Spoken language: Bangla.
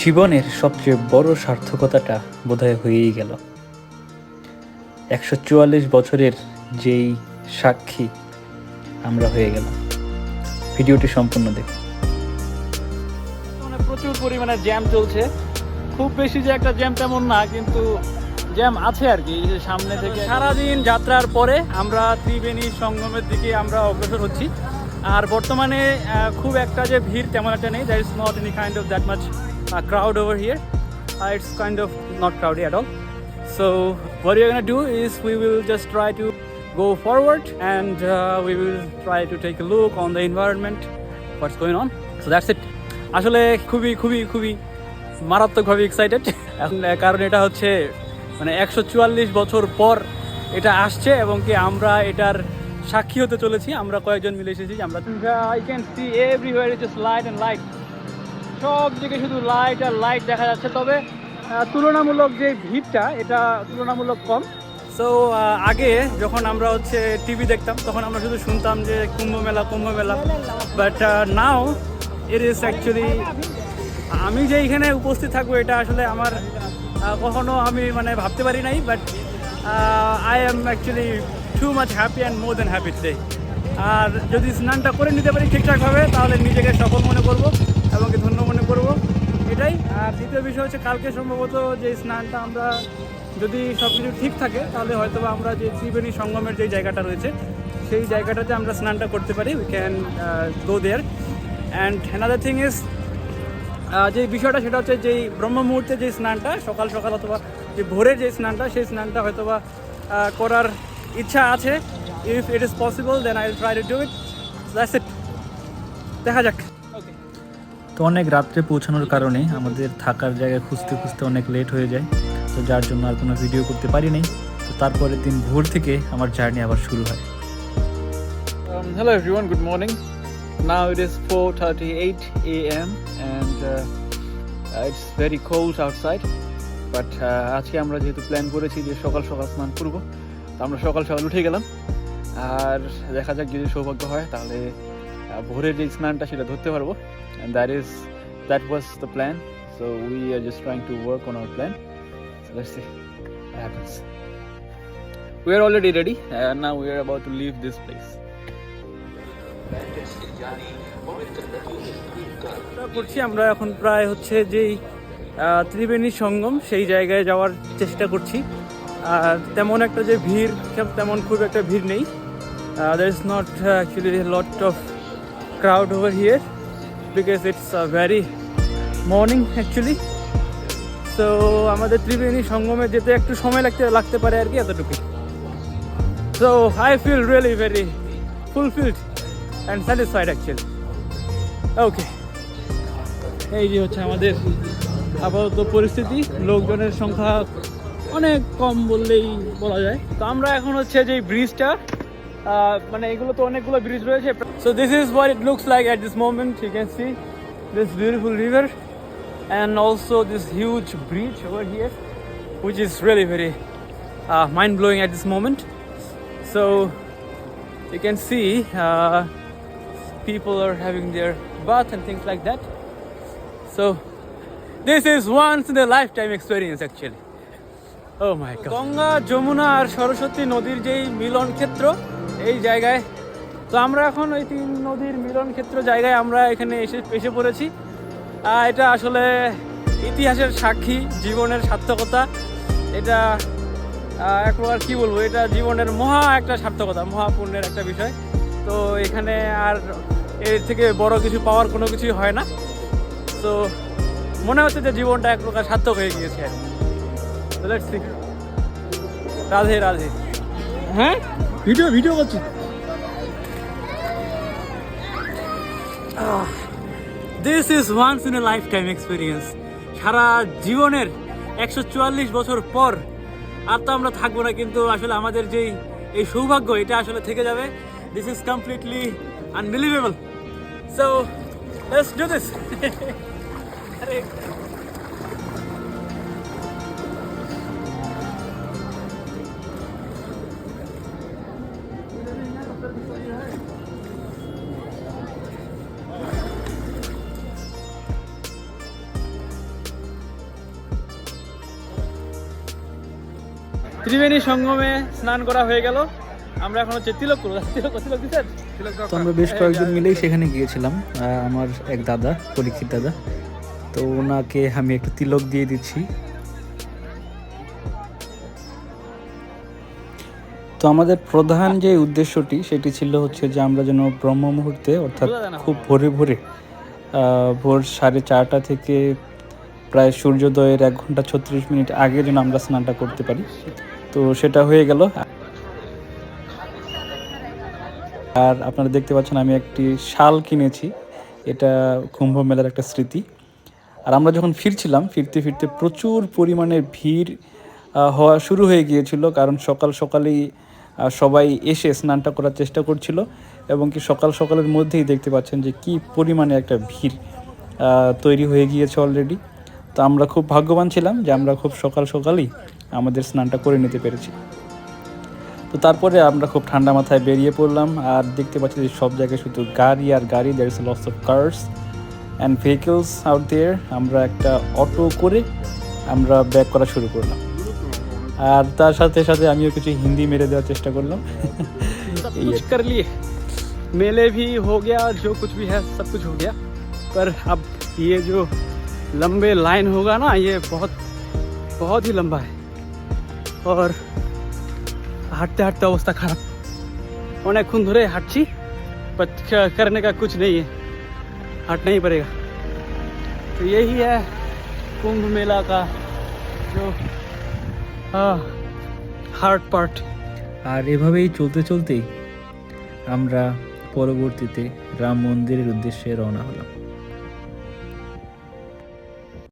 জীবনের সবচেয়ে বড় সার্থকতাটা বোধহয় হয়েই গেল। একশো চুয়াল্লিশ বছরের যেই সাক্ষী আমরা হয়ে গেলাম। ভিডিওটি সম্পূর্ণ দেখুন। মানে প্রচুর পরিমাণে জ্যাম চলছে। খুব বেশি যে একটা জ্যাম তেমন না, কিন্তু জ্যাম আছে আর কি সামনে থেকে। সারাদিন যাত্রার পরে আমরা ত্রিবেণী সঙ্গমের দিকে আমরা অগ্রসর হচ্ছি। আর বর্তমানে খুব একটা যে ভিড় তেমন একটা নেই there is not any kind of that much crowd over here it's kind of not crowdy at all So what we're gonna do is we will just try to go forward and uh, we will try to take a look on the environment, what's going on. So that's it. আসলে খুবই খুবই খুবই মারাত্মকভাবে এক্সাইটেড এখন কারণ এটা হচ্ছে মানে একশো চুয়াল্লিশ বছর পর এটা আসছে এবং কি আমরা এটার সাক্ষী হতে চলেছি। আমরা কয়েকজন মিলে এসেছি। আমরা I can see everywhere is light and light সব দিকে শুধু লাইট আর লাইট দেখা যাচ্ছে। তবে তুলনামূলক যে ভিড়টা, এটা তুলনামূলক কম। সো আগে যখন আমরা হচ্ছে টিভি দেখতাম, তখন আমরা শুধু শুনতাম যে Kumbh Mela Kumbh Mela. But now it is actually আমি যে এখানে উপস্থিত থাকব, এটা আসলে আমার কখনো আমি মানে ভাবতে পারি নাই। But I am actually too much happy and more than happy today আর যদি স্নানটা করে নিতে পারি ঠিকঠাকভাবে, তাহলে নিজেকে সফল মনে করব। এবং কি ধন্য মনে করব। এটাই। আর দ্বিতীয় বিষয় হচ্ছে, কালকে সম্ভবত যে স্নানটা আমরা যদি সব কিছু ঠিক থাকে, তাহলে হয়তো আমরা যে ত্রিবেণী সঙ্গমের যে জায়গাটা রয়েছে, সেই জায়গাটাতে আমরা স্নানটা করতে পারি। We can go there and another thing is যে বিষয়টা সেটা হচ্ছে যেই ব্রহ্ম মুহূর্তে যে স্নানটা, সকাল সকাল অথবা যে ভোরের যে স্নানটা, সেই স্নানটা হয়তো বা করার ইচ্ছা আছে। If it is possible then I try to do it that's it দেখা যাক। তো অনেক রাত্রে পৌঁছানোর কারণে আমাদের থাকার জায়গায় খুঁজতে খুঁজতে অনেক লেট হয়ে যায় তো যার জন্য আর কোনো ভিডিও করতে পারিনি তো তারপরের দিন ভোর থেকে আমার জার্নি আবার শুরু হয় Um, hello everyone, good morning. Now it is 4:38 a.m. and uh, uh, it's very cold outside. But আজকে আমরা যেহেতু প্ল্যান করেছি যে সকাল সকাল স্নান করব তো আমরা সকাল সকাল উঠে গেলাম আর দেখা যাক যদি সৌভাগ্য হয় তাহলে ভোরের যে স্নানটা সেটা ধরতে পারব। And that is that was the plan so we are just trying to work on our plan so let's see happens We are already ready, and now we are about to leave this place. চেষ্টা করছি, আমরা এখন প্রায় হচ্ছে যেই ত্রিবেণী সঙ্গম, সেই জায়গায় যাওয়ার চেষ্টা করছি। আর তেমন একটা যে ভিড়, তেমন খুব একটা ভিড় নেই। There is not actually lot of crowd over here because it's very morning actually তো আমাদের ত্রিবেণী সঙ্গমে যেতে একটু সময় লাগতে লাগতে পারে আর কি এতটুকুই। So I feel really very fulfilled and satisfied actually okay এই যে হচ্ছে আমাদের আপাতত পরিস্থিতি। লোকজনের সংখ্যা অনেক কম বললেই বলা যায়। তো আমরা এখন হচ্ছে যে ব্রিজটা মানে এগুলো তো অনেকগুলো ব্রিজ রয়েছে so this is what it looks like at this moment you can see this beautiful river and also this huge bridge over here which is really very uh, mind-blowing at this moment so you can see uh, people are having their bath and things like that so this is once in a lifetime experience actually oh my god Ganga Yamuna আর সরস্বতী নদীর যেই মিলন ক্ষেত্র এই জায়গায়। তো আমরা এখন ওই তিন নদীর মিলন ক্ষেত্র জায়গায় আমরা এখানে এসে এসে পড়েছি। এটা আসলে ইতিহাসের সাক্ষী জীবনের সার্থকতা। এটা আহ, এক প্রকার কি বলব এটা জীবনের মহা একটা সার্থকতা মহাপুণ্যের একটা বিষয়। তো এখানে আর এর থেকে বড় কিছু পাওয়ার কোনো কিছুই হয় না। তো মনে হচ্ছে যে জীবনটা এক প্রকার সার্থক হয়ে গিয়েছে। আর কি। রাধে রাধে। হ্যাঁ? ভিডিও ভিডিও করছি। This is once in a life time experience সারা জীবনের একশো চুয়াল্লিশ বছর পর আর তো আমরা থাকব না, কিন্তু আসলে আমাদের যেই, এই সৌভাগ্য, এটা আসলে থেকে যাবে। This is completely unbelievable so let's do this আরে ত্রিবেণী সঙ্গমে স্নান করা হয়ে গেল। আমরা এখন হচ্ছে তিলক করব। তিলক তিলক দিচ্ছেন? তো আমরা বেশ কয়েকজন মিলেই সেখানে গিয়েছিলাম। আহ, আমার এক দাদা পরীক্ষিত দাদা। তো ওনাকে আমি একটু তিলক দিয়ে দিচ্ছি। তো আমাদের প্রধান যে উদ্দেশ্যটি সেটি ছিল হচ্ছে যে আমরা যেন ব্রহ্ম মুহূর্তে অর্থাৎ। খুব ভোরে ভোরে আহ, ভোর সাড়ে চারটা থেকে প্রায় সূর্যোদয়ের এক ঘণ্টা ছত্রিশ মিনিট আগে যেন আমরা স্নানটা করতে পারি। তো সেটা হয়ে গেল। আর আপনারা দেখতে পাচ্ছেন আমি একটি শাল কিনেছি। এটা কুম্ভ মেলার একটা স্মৃতি। আর আমরা যখন ফিরছিলাম, ফিরতে ফিরতে প্রচুর পরিমাণে ভিড় হওয়া শুরু হয়ে গিয়েছিল। কারণ সকাল সকালেই সবাই এসে স্নানটা করার চেষ্টা করছিল। এবং কি সকাল সকালের মধ্যেই দেখতে পাচ্ছেন যে কি পরিমাণে একটা ভিড় তৈরি হয়ে গিয়েছে অলরেডি তো আমরা খুব ভাগ্যবান ছিলাম যে আমরা খুব সকাল সকালেই আমাদের স্নানটা করে নিতে পেরেছি তো তারপরে আমরা খুব ঠান্ডা মাথায় বেরিয়ে পড়লাম আর দেখতে পাচ্ছি যে সব জায়গায় শুধু গাড়ি আর গাড়ি there is lots of cars and vehicles out there আমরা একটা অটো করে আমরা ব্যাক করা শুরু করলাম আর তার সাথে সাথে আমিও কিছু হিন্দি মেরে দেওয়ার চেষ্টা করলাম सब कुछ कर लिए मेले भी हो गया जो कुछ भी है सब कुछ हो गया पर अब ये जो लंबे लाइन होगा ना ये बहुत बहुत ही लंबा है और হাঁটতে হাঁটতে অবস্থা খারাপ অনেকক্ষণ ধরে হাঁটছি पर करने का कुछ नहीं है हटना ही पड़ेगा तो यही है कुंभ मेला का जो हार्ड पार्ट আর এভাবেই চলতে চলতেই আমরা পরবর্তীতে রাম মন্দিরের উদ্দেশ্যে রওনা হলাম